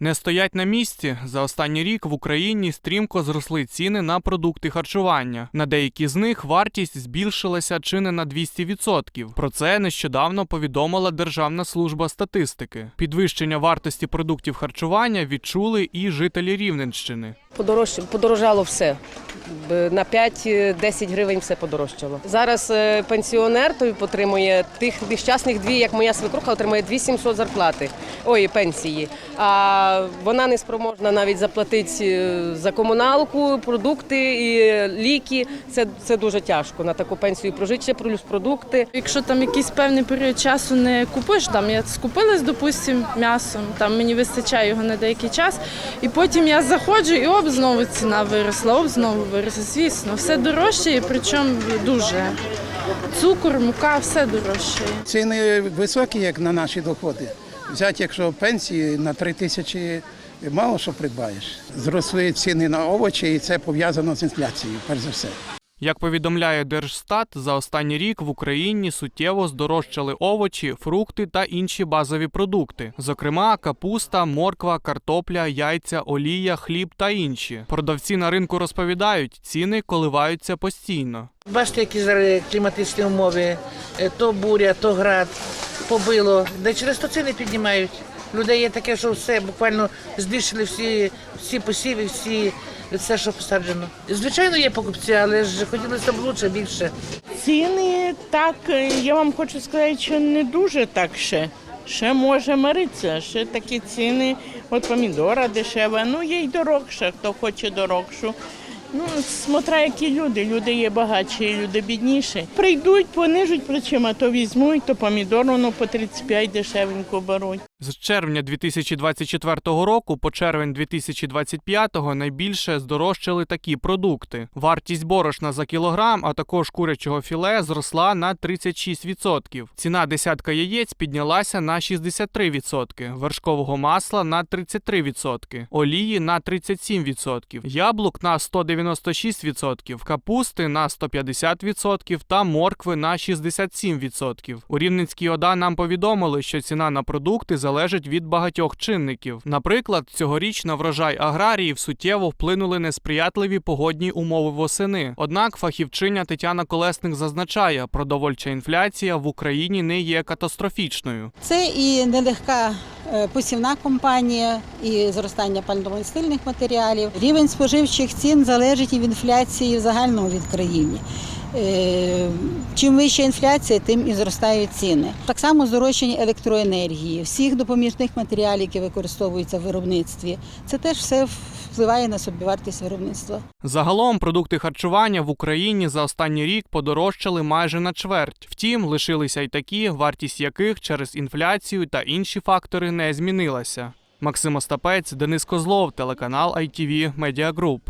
Не стоять на місці. За останній рік в Україні стрімко зросли ціни на продукти харчування. На деякі з них вартість збільшилася чи не на 200%. Про це нещодавно повідомила Державна служба статистики. Підвищення вартості продуктів харчування відчули і жителі Рівненщини. Подорож... Подорожало все. На 5-10 гривень все подорожчало. Зараз е, пенсіонер той отримує тих нещасних дві, як моя свекруха, отримує 2700 зарплати, ой, пенсії. А вона не спроможна навіть заплатити е, за комуналку, продукти і ліки. Це, це дуже тяжко на таку пенсію прожити, плюс продукти. Якщо там якийсь певний період часу не купиш, там я скупилась, допустим, м'ясом, там мені вистачає його на деякий час, і потім я заходжу і оп, знову ціна виросла, об знову виросла. Звісно, все дорожче, причому дуже. Цукор, мука, все дорожче. Ціни високі, як на наші доходи. Взяти, якщо пенсії на три тисячі мало що придбаєш. Зросли ціни на овочі, і це пов'язано з інфляцією, перш за все. Як повідомляє Держстат, за останній рік в Україні суттєво здорожчали овочі, фрукти та інші базові продукти, зокрема капуста, морква, картопля, яйця, олія, хліб та інші. Продавці на ринку розповідають, ціни коливаються постійно. Бачите, які зараз кліматичні умови, Е, то буря, то град, побило, де через то ціни піднімають. Людей є таке, що все буквально збільшили всі, всі посіви, всі все, що посаджено. Звичайно, є покупці, але ж хотілося б лучше, більше. Ціни так, я вам хочу сказати, що не дуже так ще. Ще може миритися, ще такі ціни, от помідора дешева, ну є й дорогша, хто хоче дорогшу. Ну, смотря які люди, люди є багатші, люди бідніші. Прийдуть, понижуть плечима, то візьмуть, то помідор, ну по 35 дешевенько беруть. З червня 2024 року по червень 2025 найбільше здорожчали такі продукти. Вартість борошна за кілограм, а також курячого філе зросла на 36%. Ціна десятка яєць піднялася на 63%, вершкового масла на 33%, олії на 37%, яблук на 196%, капусти на 150% та моркви на 67%. У Рівненській ОДА нам повідомили, що ціна на продукти залежить від багатьох чинників. Наприклад, цьогоріч на врожай аграріїв суттєво вплинули несприятливі погодні умови восени. Однак фахівчиня Тетяна Колесник зазначає, продовольча інфляція в Україні не є катастрофічною. Це і нелегка е, посівна компанія, і зростання пальномастильних матеріалів. Рівень споживчих цін залежить і від інфляції загального від країни. Е, Чим вища інфляція, тим і зростають ціни. Так само здорожчання електроенергії, всіх допоміжних матеріалів, які використовуються в виробництві. Це теж все впливає на собівартість виробництва. Загалом продукти харчування в Україні за останній рік подорожчали майже на чверть. Втім, лишилися й такі, вартість яких через інфляцію та інші фактори не змінилася. Максим Остапець, Денис Козлов, телеканал ITV Media Group.